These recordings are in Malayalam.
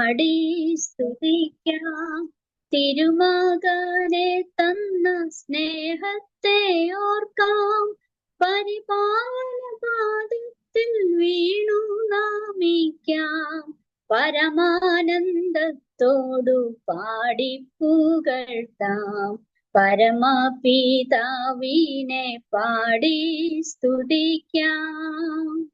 പാടി സ്തുതിക്കാം. തിരുമകനെ തന്ന സ്നേഹത്തെ ഓർക്കാം. പരിപാലപാദത്തിൽ വീണു നാമിക്കാം. പരമാനന്ദത്തോടു പാടി പുകഴ്ത്താം. പരമപിതാവിനെ പാടി സ്തുതിക്കാം.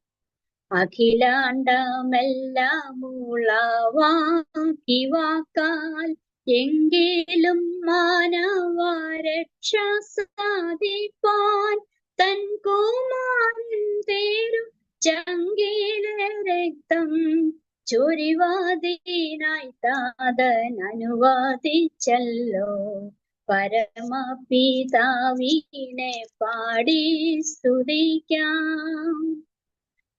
അഖിലാണ്ടമെല്ലാം ഉളവാക്കി വാക്കാൽ എങ്കിലും മാനവരക്ഷ സാധിപ്പാൻ തൻ കോമാരൻ തേരും ചങ്കിലെ രക്തം ചൊരിവാദീനായി താതൻ അനുവാദിച്ചല്ലോ. പരമപിതാവിനെ പാടി സ്തുതിക്കാം.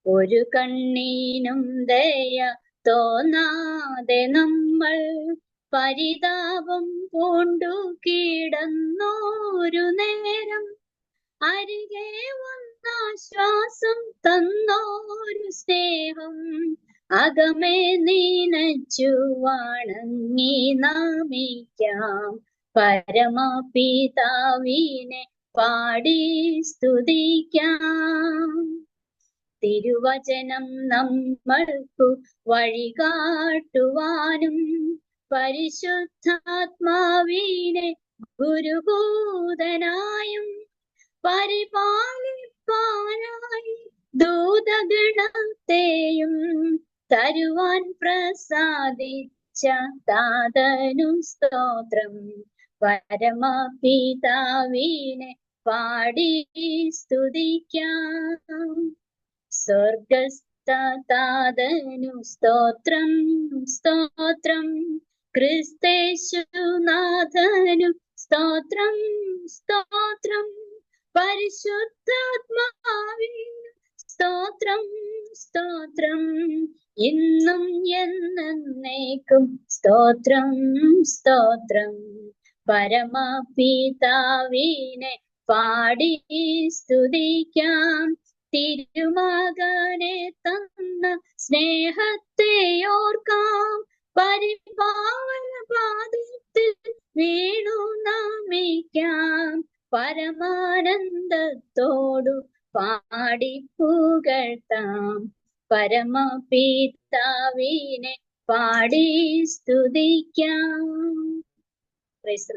ഒരു കണ്ണീനും ദയ തോന്നാതെ നമ്മൾ പരിതാപം പൂണ്ടു കിടന്നോരു നേരം. അരികെ വന്നാശ്വാസം തന്നോരു സ്നേഹം. അകമേ നീനച്ചു വണങ്ങി നാമിക്കാം. പരമപിതാവിനെ പാടി സ്തുതിക്കാം. തിരുവചനം നമ്മൾക്കു വഴികാട്ടുവാനും പരിശുദ്ധാത്മാവിനെ ഗുരുഭൂതനായും പരിപാലിപ്പാനായി ദൂതഗണത്തെയും തരുവാൻ പ്രസാദിച്ച താതനു സ്തോത്രം. പരമപിതാവിനെ പാടി സ്തുതിക്കാം. സ്വർഗസ്ഥ സ്തോത്രം സ്തോത്രം. സ്തോത്രം ക്രിസ്തേശുനാഥനു സ്തോത്രം സ്തോത്രം. പരിശുദ്ധാത്മാവിൻ സ്തോത്രം സ്തോത്രം. ഇന്നും എന്നേക്കും സ്തോത്രം സ്തോത്രം. പരമപിതാവിനെ പാടി സ്തുതിക്കാം. തിരുമകനെ തന്ന സ്നേഹത്തെ ഓർക്കാം. പരിപാവന പാദത്തിൽ വീണു നാമിക്കാം. പരമാനന്ദത്തോടു പാടി പുകഴ്ത്താം. പരമപിതാവിനെ പാടി സ്തുതിക്കാം. പ്രൈസ്